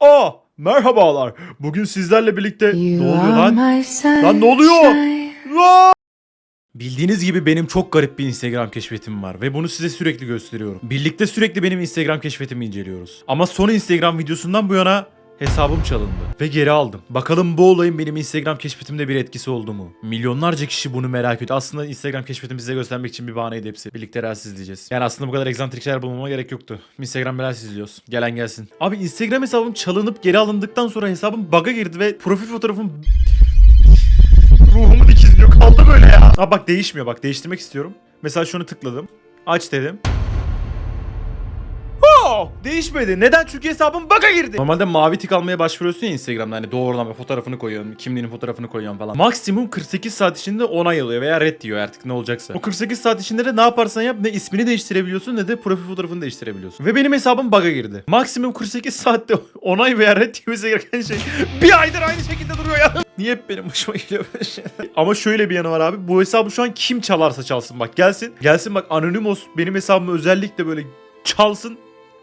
Aa merhabalar. Bugün sizlerle birlikte ne oluyor lan? Lan ne oluyor? Aa! Bildiğiniz gibi benim çok garip bir Instagram keşfetim var ve bunu size sürekli gösteriyorum. Birlikte sürekli benim Instagram keşfetimi inceliyoruz. Ama son Instagram videosundan bu yana hesabım çalındı ve geri aldım. Bakalım bu olayın benim Instagram keşfetimde bir etkisi oldu mu? Milyonlarca kişi bunu merak ediyor. Aslında Instagram keşfetimi size göstermek için bir bahaneydi hepsi. Birlikte reels izleyeceğiz. Yani aslında bu kadar egzantrik şeyler bulmama gerek yoktu. Instagram reels izliyoruz. Gelen gelsin. Abi Instagram hesabım çalınıp geri alındıktan sonra hesabım bug'a girdi ve profil fotoğrafım Ruhumu dikizliyor kaldı böyle ya. Ha bak değişmiyor bak değiştirmek istiyorum. Mesela şunu tıkladım. Aç dedim. Değişmedi. Neden? Çünkü hesabım bug'a girdi. Normalde mavi tik almaya başvuruyorsun ya Instagram'da hani doğrudan böyle fotoğrafını koyuyorsun, kimliğinin fotoğrafını koyuyorsun falan. Maksimum 48 saat içinde onay alıyor veya red diyor artık ne olacaksa. O 48 saat içinde de ne yaparsan yap ne ismini değiştirebiliyorsun ne de profil fotoğrafını değiştirebiliyorsun. Ve benim hesabım bug'a girdi. Maksimum 48 saatte onay veya red demesi gereken şey bir aydır aynı şekilde duruyor ya. Niye hep benim başıma geliyor böyle şeyler? Ama şöyle bir yanı var abi. Bu hesabı şu an kim çalarsa çalsın bak gelsin. Gelsin bak Anonymous benim hesabımı özellikle böyle çalsın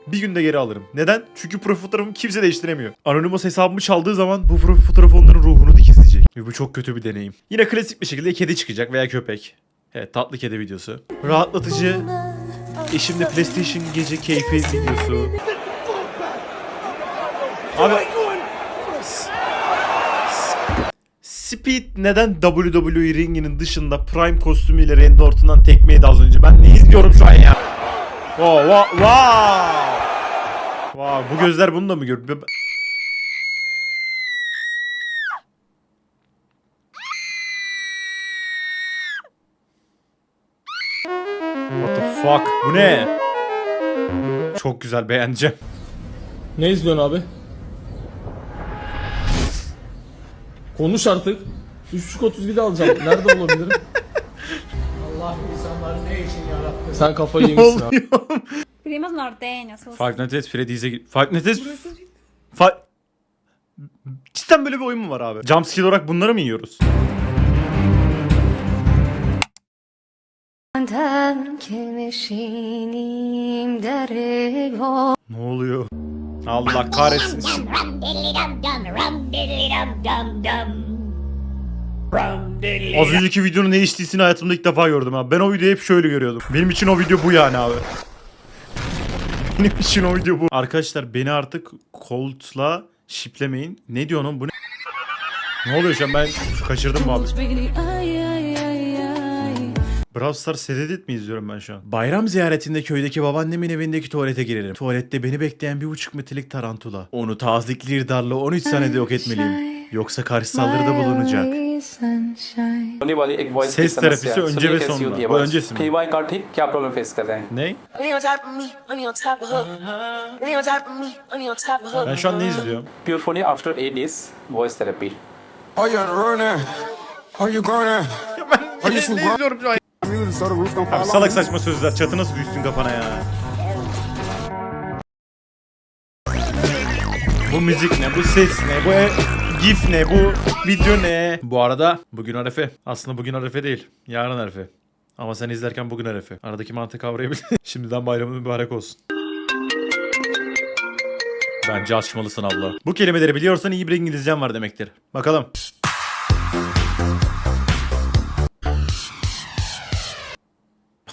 bir günde geri alırım. Neden? Çünkü profil fotoğrafımı kimse değiştiremiyor. Anonymous hesabımı çaldığı zaman bu profil fotoğrafı onların ruhunu dikizleyecek. Ve bu çok kötü bir deneyim. Yine klasik bir şekilde kedi çıkacak veya köpek. Evet tatlı kedi videosu. Rahatlatıcı. Eşimle PlayStation gece keyfi videosu. Abi Speed neden WWE ringinin dışında Prime kostümüyle Randy Orton'dan tekmeyi de az önce? Ben ne izliyorum şu an ya? Wow, wow, wow. Wow, bu gözler bunu da mı görüyor? What the fuck? Bu ne? Çok güzel beğeneceğim. Ne izliyorsun abi? Konuş artık. 3.32'de alacağım. Nerede olabilirim? Allah insanları ne için yarattı? Sen kafayı yemişsin abi. Primos norteños. o Five Nights at Freddy's'e Nights at... Fi- Cidden böyle bir oyun mu var abi? Jumpscare olarak bunları mı yiyoruz? Ne oluyor? Allah kahretsin. Rum diddly dum dum, rum diddly dum dum dum. Rum diddly. Az önceki videonun ne içtiğini hayatımda ilk defa gördüm abi. Ben o videoyu hep şöyle görüyordum. Benim için o video bu yani abi. Benim için o video bu. Arkadaşlar beni artık Colt'la şiplemeyin. Ne diyor onun bu ne? Ne oluyor şu an ben kaçırdım mı abi? Brawl Stars Sededit mi izliyorum ben şu an? Bayram ziyaretinde köydeki babaannemin evindeki tuvalete girerim. Tuvalette beni bekleyen bir buçuk metrelik tarantula. Onu tazikli darla 13 saniyede yok etmeliyim. Yoksa karşı saldırıda bulunacak. sunshine होने वाली एक voice Ses terapisi önce ve sonunda. Bu öncesi mi? PY Kartik क्या problem face कर रहे हैं Ne? Honey on top of me, honey on top of her. Honey on top of me, honey on top of her. Ben şu an ne izliyorum? Pure Fani आफ्टर 8 days voice therapy Are you running? Are you going? Ben ne, ne izliyorum şu an? Abi salak saçma sözler. Çatı nasıl düşsün kafana ya? Bu müzik ne? Bu ses ne? Bu e- gif ne? Bu video ne? Bu arada bugün Arefe. Aslında bugün Arefe değil. Yarın Arefe. Ama sen izlerken bugün Arefe. Aradaki mantığı kavrayabildin. Şimdiden bayramın mübarek olsun. Bence açmalısın abla. Bu kelimeleri biliyorsan iyi bir İngilizcen var demektir. Bakalım.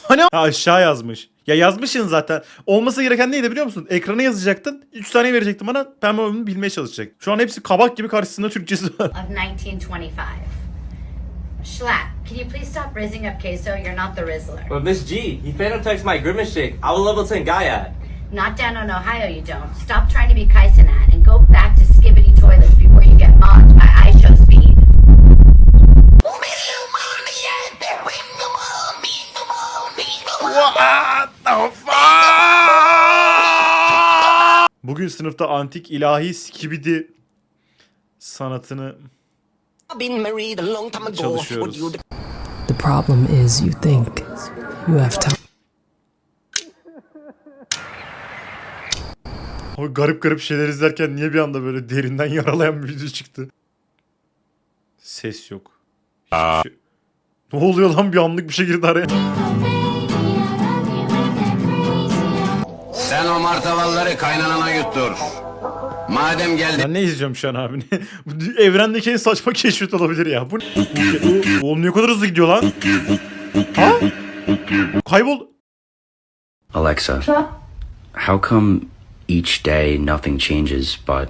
Hani ha, aşağı yazmış. Ya yazmışsın zaten. Olması gereken neydi biliyor musun? Ekrana yazacaktın. 3 saniye verecektim bana. Ben onu bilmeye çalışacak. Şu an hepsi kabak gibi karşısında Türkçesi var. Of 1925. Schlatt, can you please stop rizzing up queso? You're not the Rizzler. But Miss G, he phenotypes my grimace shake. I will level 10 Gaia. Not down on Ohio, you don't. Stop trying to be Kaisenat and go back to skibbity toilets Bugün sınıfta antik ilahi skibidi sanatını çalışıyoruz. The problem is you think you have time. Abi garip garip şeyler izlerken niye bir anda böyle derinden yaralayan bir video çıktı? Ses yok. Hiçbir şey- Ne oluyor lan bir anlık bir şey girdi araya. Martavalları kaynanana yuttur. Madem geldin. Ben ne izliyorum şu an abi? Bu Evrendeki en saçma keşfet olabilir ya. Bu o, oğlum ne kadar hızlı gidiyor lan? Ha? Kaybol. Alexa, how come each day nothing changes, but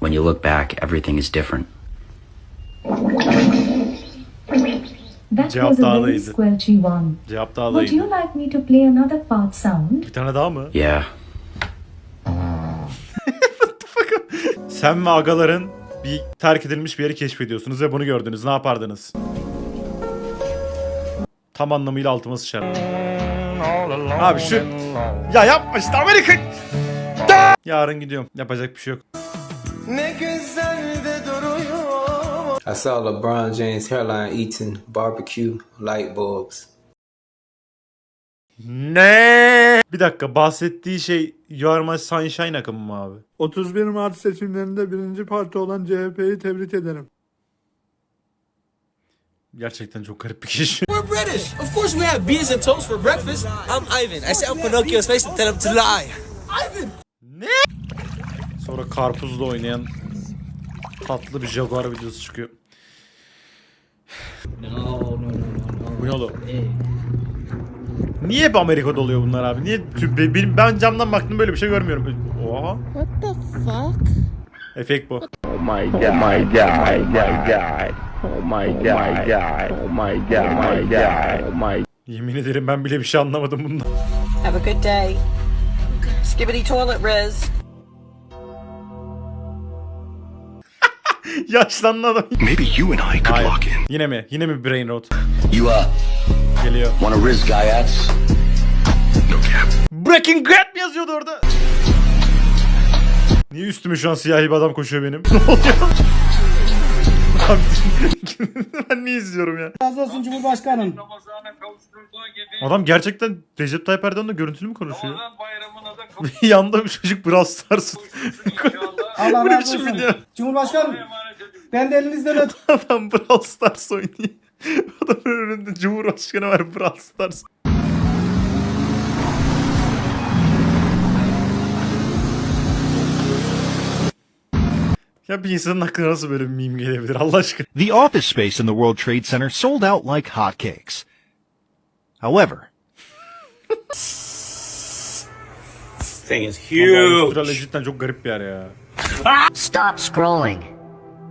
when you look back, everything is different? That Cevap was a very squelchy one. Cevap daha da Would you like me to play another fart sound? Bir tane daha mı? Yeah. Sen ve agaların bir terk edilmiş bir yeri keşfediyorsunuz ve bunu gördünüz. Ne yapardınız? Tam anlamıyla altıma sıçar. Abi şu... Ya yapma işte Amerika... Da! Yarın gidiyorum. Yapacak bir şey yok. Ne güzel de duruyor. I saw LeBron James hairline eating barbecue light bulbs. Ne? Bir dakika bahsettiği şey You Are My Sunshine akımı mı abi? 31 Mart seçimlerinde birinci parti olan CHP'yi tebrik ederim. Gerçekten çok garip bir kişi. We're British. Of course we have beers and toast for breakfast. I'm Ivan. I set up Pinocchio's face and tell him to lie. Sonra karpuzla oynayan tatlı bir Jaguar videosu çıkıyor. Bu ne oğlum? Niye hep Amerika'da oluyor bunlar abi? Niye benim ben camdan baktım böyle bir şey görmüyorum. Oha. What the fuck? Efekt bu. Yemin ederim ben bile bir şey anlamadım bundan. Have a good day. Skibbity toilet Riz. Yaşlandı adam. Maybe you and I could Hayır. lock in. Yine mi? Yine mi brain rot? You uh Geliyor. want a Riz Guyats? No cap. Breaking mi yazıyordu orada? Niye üstüme şu an siyahi bir adam koşuyor benim? Ne oluyor? Abi, ben niye izliyorum ya? Razı olsun Cumhurbaşkanım. Adam gerçekten Recep Tayyip Erdoğan'la görüntülü mü konuşuyor? Yanında bir çocuk Brawl Stars. Allah Bu ne biçim video? Cumhurbaşkanım. Ben de elinizden öp. Adam Brawl Stars oynuyor. Adamın önünde Cumhurbaşkanı var Brawl Stars. Ya bir insanın aklına nasıl böyle bir meme gelebilir Allah aşkına? The office space in the World Trade Center sold out like hotcakes. However, Thing is Ama Avustralya cidden çok garip bir yer ya. Stop scrolling.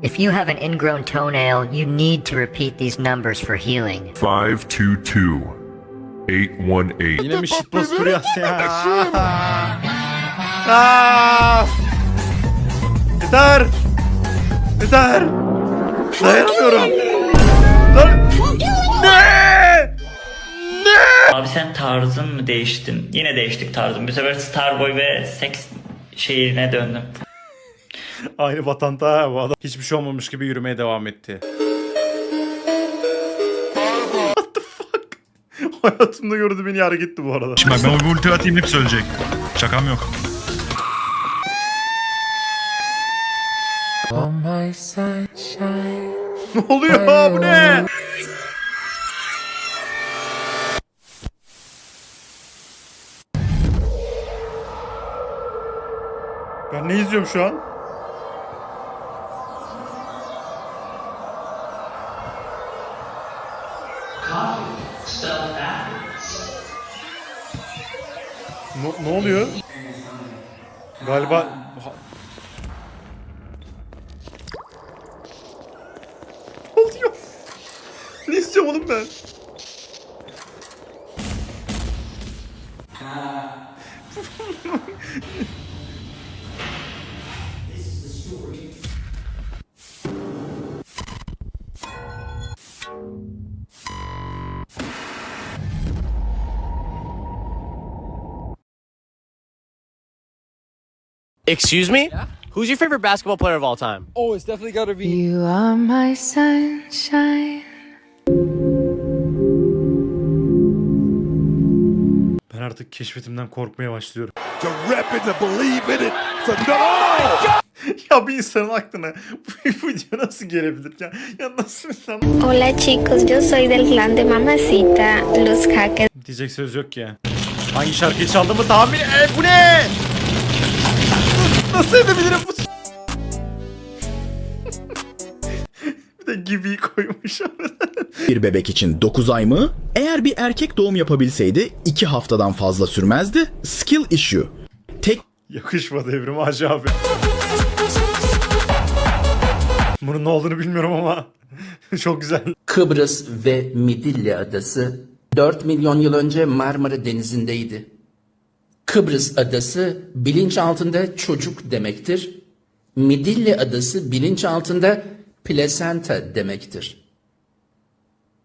If you have an ingrown toenail, you need to repeat these numbers for healing. 522 818. Yine mi shitpost furyası ya? Aa! Yeter! Yeter! Dayanamıyorum! Dur! Ne? Ne? Abi sen tarzın mı değiştin? Yine değiştik tarzım. Bu sefer Starboy ve seks şeyine döndüm. Aynı vatanda bu adam hiçbir şey olmamış gibi yürümeye devam etti. What the fuck? Hayatımda gördüğüm en iyi hareketti bu arada. Şimdi ben bu ulti atayım hepsi ölecek. Şakam yok. ne oluyor bu ne? Ben ne izliyorum şu an? Oluyor? Galiba Ne oluyor? Ne istiyorum oğlum ben? Excuse me? Who's your favorite basketball player of all time? Oh, it's definitely gotta be. You are my sunshine. Ben artık keşfetimden korkmaya başlıyorum. To rep it, to believe in it, to know. ya bir insanın aklına bu video nasıl gelebilir ya? Ya nasıl insan? Hola chicos, yo soy del clan de Mamacita, los hackers. Diyecek söz yok ya. Hangi şarkıyı çaldığımı tahmin... E, bu ne? Nasıl edebilirim bu Bir de gibi koymuş. Bir bebek için 9 ay mı? Eğer bir erkek doğum yapabilseydi 2 haftadan fazla sürmezdi. Skill issue. Tek... Yakışmadı Evrim Hacı abi. Bunun ne olduğunu bilmiyorum ama çok güzel. Kıbrıs ve Midilli adası 4 milyon yıl önce Marmara Denizi'ndeydi. Kıbrıs adası bilinç altında çocuk demektir. Midilli adası bilinç altında plasenta demektir.